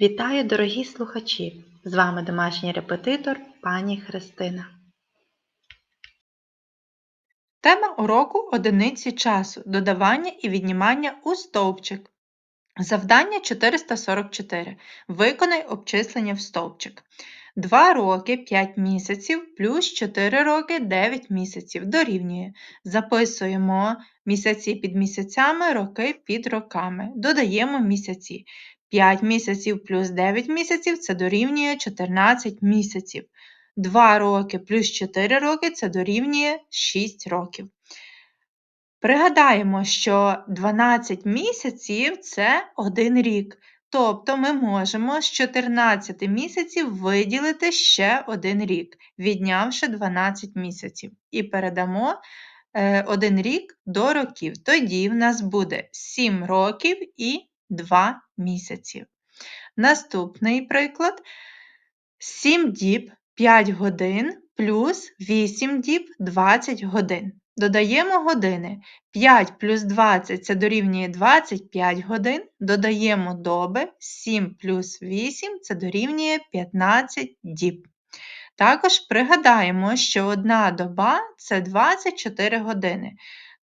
Вітаю, дорогі слухачі! З вами домашній репетитор пані Христина. Тема уроку одиниці часу, додавання і віднімання у стовпчик. Завдання 444. Виконай обчислення в стовпчик. 2 роки 5 місяців плюс 4 роки 9 місяців дорівнює. Записуємо місяці під місяцями, роки під роками. Додаємо місяці. 5 місяців плюс 9 місяців це дорівнює 14 місяців. 2 роки плюс 4 роки це дорівнює 6 років. Пригадаємо, що 12 місяців це 1 рік. Тобто ми можемо з 14 місяців виділити ще 1 рік, віднявши 12 місяців. І передамо 1 рік до років. Тоді в нас буде 7 років і 2 місяці. Наступний приклад: 7 діб 5 годин плюс 8 діб 20 годин. Додаємо години. 5 плюс 20 це дорівнює 25 годин. Додаємо доби, 7 плюс 8 це дорівнює 15 діб. Також пригадаємо, що одна доба це 24 години.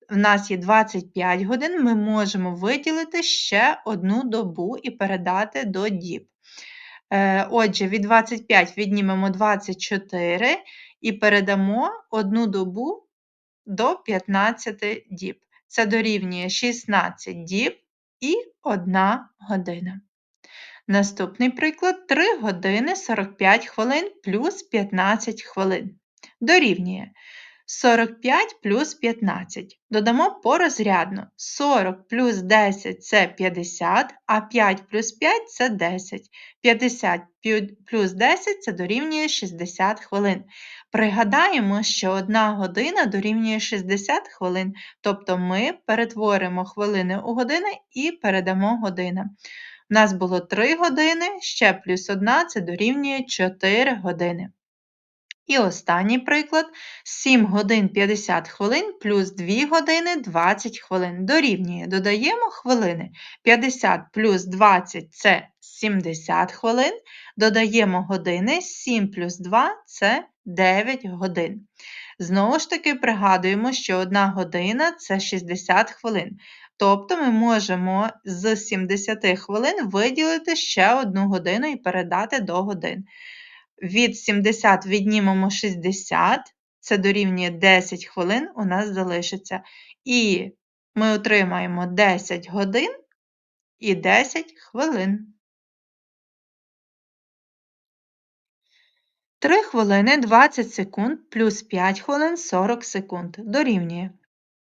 В нас є 25 годин, ми можемо виділити ще одну добу і передати до діб. Е, отже, від 25 віднімемо 24 і передамо одну добу до 15 діб. Це дорівнює 16 діб і 1 година. Наступний приклад 3 години 45 хвилин плюс 15 хвилин. Дорівнює 45 плюс 15. Додамо порозрядно. 40 плюс 10 це 50, а 5 плюс 5 це 10. 50 плюс 10 це дорівнює 60 хвилин. Пригадаємо, що 1 година дорівнює 60 хвилин, тобто ми перетворимо хвилини у години і передамо години. У нас було 3 години, ще плюс 1 це дорівнює 4 години. І останній приклад: 7 годин 50 хвилин плюс 2 години 20 хвилин. Дорівнює, додаємо хвилини. 50 плюс 20 це 70 хвилин. Додаємо години, 7 плюс 2 це 9 годин. Знову ж таки, пригадуємо, що 1 година це 60 хвилин. Тобто ми можемо з 70 хвилин виділити ще 1 годину і передати до годин. Від 70 віднімемо 60, це дорівнює 10 хвилин, у нас залишиться. І ми отримаємо 10 годин і 10 хвилин. 3 хвилини 20 секунд плюс 5 хвилин 40 секунд дорівнює.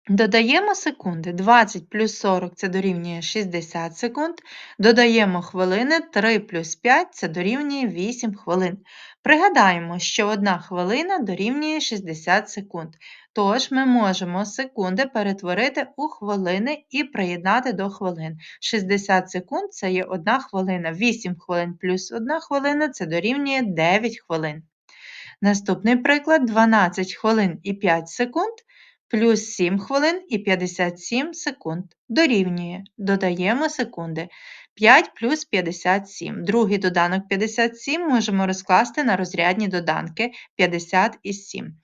Додаємо секунди. 20 плюс 40 це дорівнює 60 секунд. Додаємо хвилини 3 плюс 5 це дорівнює 8 хвилин. Пригадаємо, що 1 хвилина дорівнює 60 секунд. Тож ми можемо секунди перетворити у хвилини і приєднати до хвилин. 60 секунд це є 1 хвилина, 8 хвилин плюс 1 хвилина це дорівнює 9 хвилин. Наступний приклад 12 хвилин і 5 секунд плюс 7 хвилин і 57 секунд. Дорівнює. Додаємо секунди. 5 плюс 57. Другий доданок 57 можемо розкласти на розрядні доданки 50 і 7.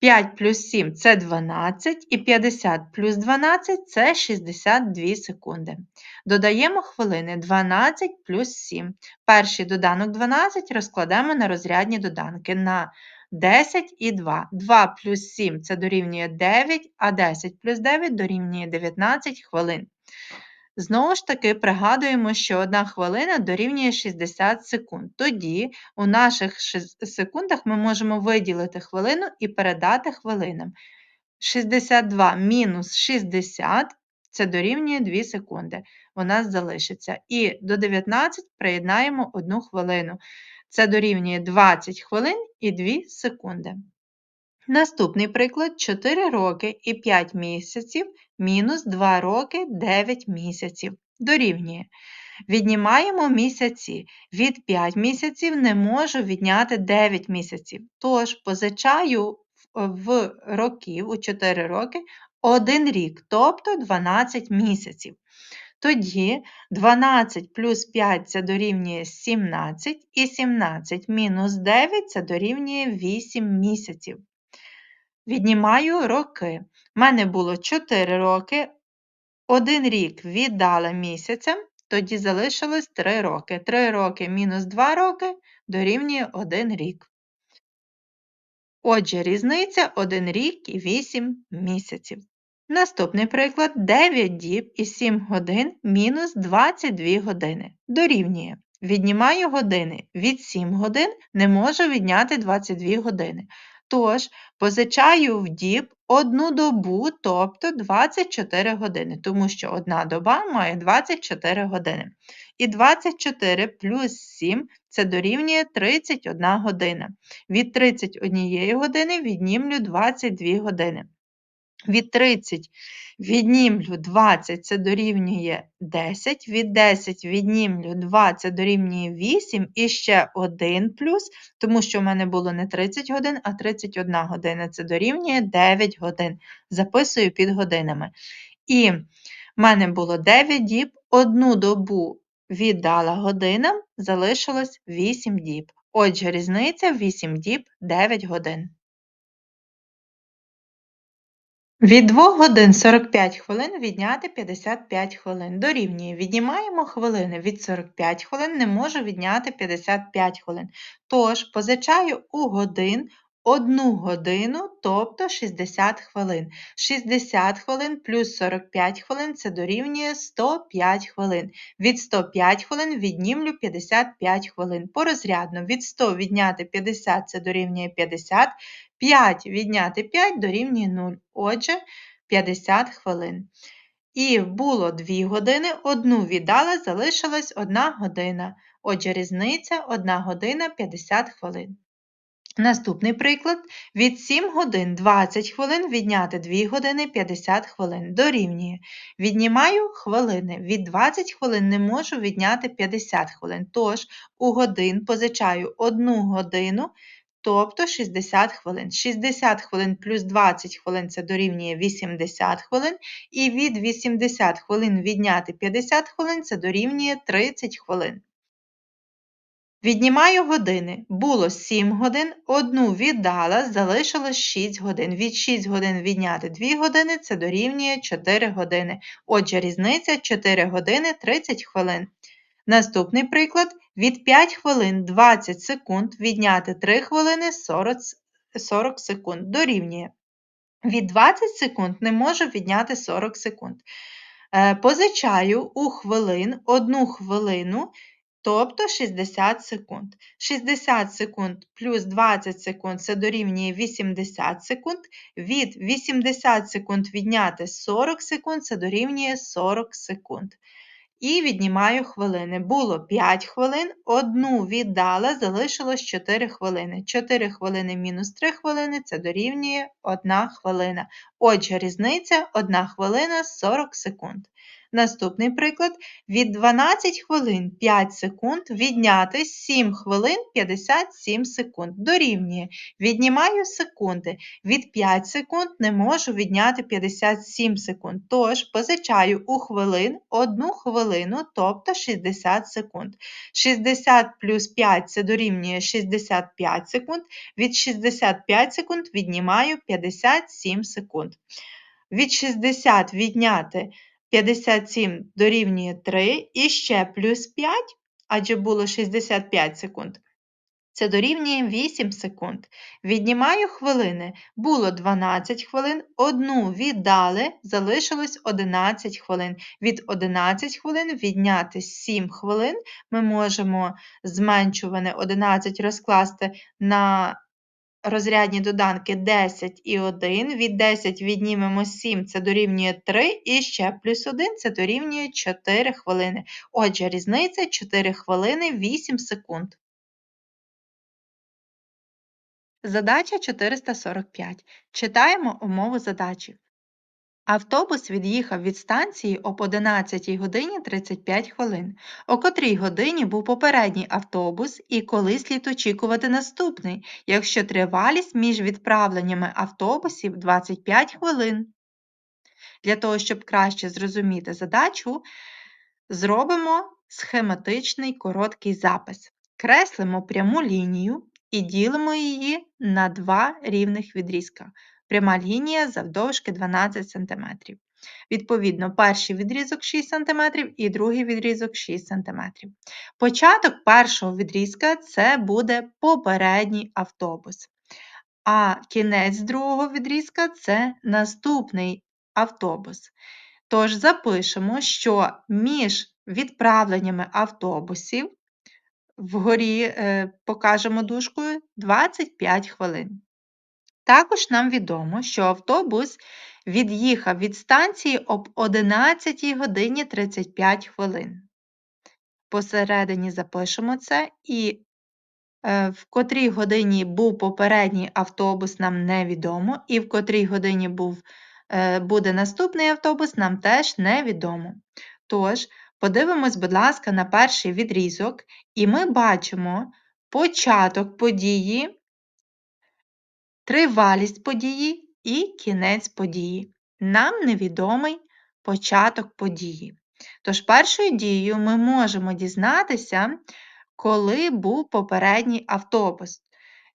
5 плюс 7 це 12, і 50 плюс 12 це 62 секунди. Додаємо хвилини 12 плюс 7. Перший доданок 12 розкладемо на розрядні доданки на 10 і 2. 2 плюс 7 це дорівнює 9, а 10 плюс 9 дорівнює 19 хвилин. Знову ж таки, пригадуємо, що 1 хвилина дорівнює 60 секунд. Тоді у наших секундах ми можемо виділити хвилину і передати хвилинам. 62 мінус 60 це дорівнює 2 секунди. У нас залишиться. І до 19 приєднаємо 1 хвилину. Це дорівнює 20 хвилин і 2 секунди. Наступний приклад 4 роки і 5 місяців мінус 2 роки 9 місяців. Дорівнює. Віднімаємо місяці. Від 5 місяців не можу відняти 9 місяців. Тож позичаю в років у 4 роки 1 рік, тобто 12 місяців. Тоді 12 плюс 5 це дорівнює 17, і 17 мінус 9 це дорівнює 8 місяців. Віднімаю роки. У мене було 4 роки, один рік віддала місяцям, тоді залишилось 3 роки. 3 роки мінус 2 роки дорівнює 1 рік. Отже, різниця 1 рік і 8 місяців. Наступний приклад 9 діб і 7 годин мінус 22 години. Дорівнює. Віднімаю години. Від 7 годин не можу відняти 22 години. Тож, позичаю в діб одну добу, тобто 24 години, тому що одна доба має 24 години. І 24 плюс 7 це дорівнює 31 година. Від 31 години віднімлю 22 години. Від 30 віднімлю 20 це дорівнює 10, від 10 віднімлю 2 це дорівнює 8 і ще 1 плюс, тому що в мене було не 30 годин, а 31 година. Це дорівнює 9 годин. Записую під годинами. І в мене було 9 діб, одну добу віддала годинам, залишилось 8 діб. Отже, різниця 8 діб 9 годин. Від 2 годин 45 хвилин відняти 55 хвилин. Дорівнює. Віднімаємо хвилини. Від 45 хвилин не можу відняти 55 хвилин. Тож позичаю у годин 1 годину, тобто 60 хвилин. 60 хвилин плюс 45 хвилин це дорівнює 105 хвилин. Від 105 хвилин віднімлю 55 хвилин. Порозрядно від 100 відняти 50 це дорівнює 50. 5 відняти 5 дорівнює 0. Отже, 50 хвилин. І було 2 години, одну віддала, залишилась 1 година. Отже, різниця 1 година 50 хвилин. Наступний приклад. Від 7 годин 20 хвилин відняти 2 години 50 хвилин. Дорівнює. Віднімаю хвилини. Від 20 хвилин не можу відняти 50 хвилин. Тож у годин позичаю 1 годину тобто 60 хвилин. 60 хвилин плюс 20 хвилин це дорівнює 80 хвилин, і від 80 хвилин відняти 50 хвилин це дорівнює 30 хвилин. Віднімаю години. Було 7 годин, одну віддала, залишилось 6 годин. Від 6 годин відняти 2 години це дорівнює 4 години. Отже, різниця 4 години 30 хвилин. Наступний приклад від 5 хвилин 20 секунд відняти 3 хвилини 40 40 секунд дорівнює. Від 20 секунд не можу відняти 40 секунд. Е, позичаю у хвилин 1 хвилину, тобто 60 секунд. 60 секунд плюс 20 секунд це дорівнює 80 секунд. Від 80 секунд відняти 40 секунд це дорівнює 40 секунд. І віднімаю хвилини. Було 5 хвилин, одну віддала, залишилось 4 хвилини. 4 хвилини мінус 3 хвилини це дорівнює 1 хвилина. Отже, різниця 1 хвилина 40 секунд. Наступний приклад: від 12 хвилин 5 секунд відняти 7 хвилин 57 секунд. Дорівнює. Віднімаю секунди. Від 5 секунд не можу відняти 57 секунд. Тож позичаю у хвилин 1 хвилину, тобто 60 секунд. 60 плюс 5 це дорівнює 65 секунд. Від 65 секунд віднімаю 57 секунд. Від 60 відняти 57 дорівнює 3 і ще плюс 5, адже було 65 секунд. Це дорівнює 8 секунд. Віднімаю хвилини. Було 12 хвилин, одну віддали, залишилось 11 хвилин. Від 11 хвилин відняти 7 хвилин. Ми можемо зменшуване 11 розкласти на розрядні доданки 10 і 1. Від 10 віднімемо 7, це дорівнює 3, і ще плюс 1 це дорівнює 4 хвилини. Отже, різниця 4 хвилини 8 секунд. Задача 445. Читаємо умову задачі. Автобус від'їхав від станції об 11 годині 35 хвилин. О котрій годині був попередній автобус і коли слід очікувати наступний, якщо тривалість між відправленнями автобусів 25 хвилин. Для того, щоб краще зрозуміти задачу, Зробимо схематичний короткий запис. Креслимо пряму лінію і ділимо її на два рівних відрізка. Пряма лінія завдовжки 12 см. Відповідно, перший відрізок 6 см і другий відрізок 6 см. Початок першого відрізка це буде попередній автобус. А кінець другого відрізка це наступний автобус. Тож запишемо, що між відправленнями автобусів вгорі е, покажемо дужкою 25 хвилин. Також нам відомо, що автобус від'їхав від станції об 11 годині 35 хвилин. Посередині запишемо це і Е, в котрій годині був попередній автобус, нам невідомо, і в котрій годині був, е, буде наступний автобус, нам теж невідомо. Тож, подивимось, будь ласка, на перший відрізок, і ми бачимо початок події, тривалість події і кінець події. Нам невідомий початок події. Тож, першою дією ми можемо дізнатися, коли був попередній автобус.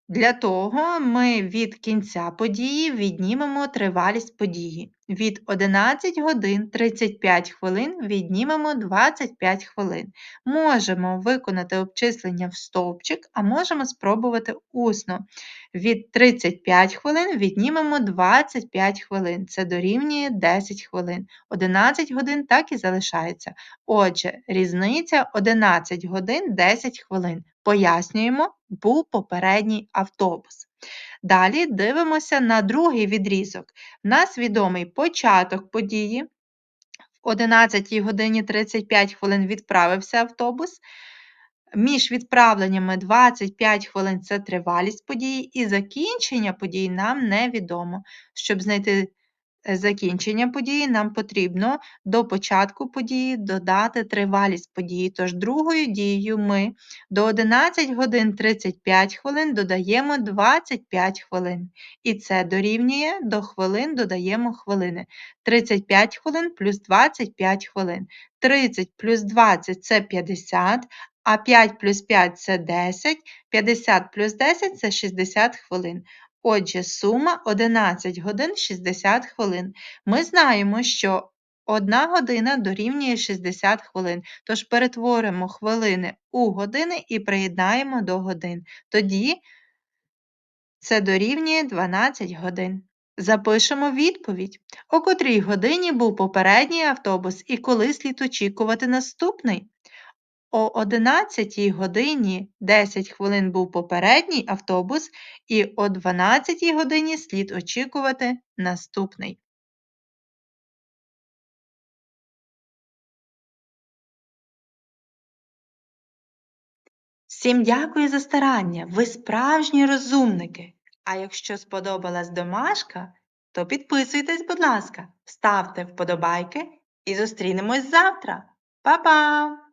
Для того ми від кінця події віднімемо тривалість події. Від 11 годин 35 хвилин віднімемо 25 хвилин. Можемо виконати обчислення в стовпчик, а можемо спробувати усно. Від 35 хвилин віднімемо 25 хвилин. Це дорівнює 10 хвилин. 11 годин так і залишається. Отже, різниця 11 годин 10 хвилин. Пояснюємо, був попередній автобус. Далі дивимося на другий відрізок. В нас відомий початок події. В 11 годині 35 хвилин відправився автобус. Між відправленнями 25 хвилин це тривалість події, і закінчення подій нам невідомо. Щоб знайти закінчення події нам потрібно до початку події додати тривалість події. Тож другою дією ми до 11 годин 35 хвилин додаємо 25 хвилин. І це дорівнює до хвилин додаємо хвилини. 35 хвилин плюс 25 хвилин. 30 плюс 20 це 50, а 5 плюс 5 це 10, 50 плюс 10 це 60 хвилин. Отже, сума 11 годин 60 хвилин. Ми знаємо, що 1 година дорівнює 60 хвилин, тож перетворимо хвилини у години і приєднаємо до годин. Тоді це дорівнює 12 годин. Запишемо відповідь, о котрій годині був попередній автобус і коли слід очікувати наступний. О 11 годині 10 хвилин був попередній автобус, і о 12 годині слід очікувати наступний. Всім дякую за старання! Ви справжні розумники! А якщо сподобалась домашка, то підписуйтесь, будь ласка, ставте вподобайки і зустрінемось завтра. Па-па!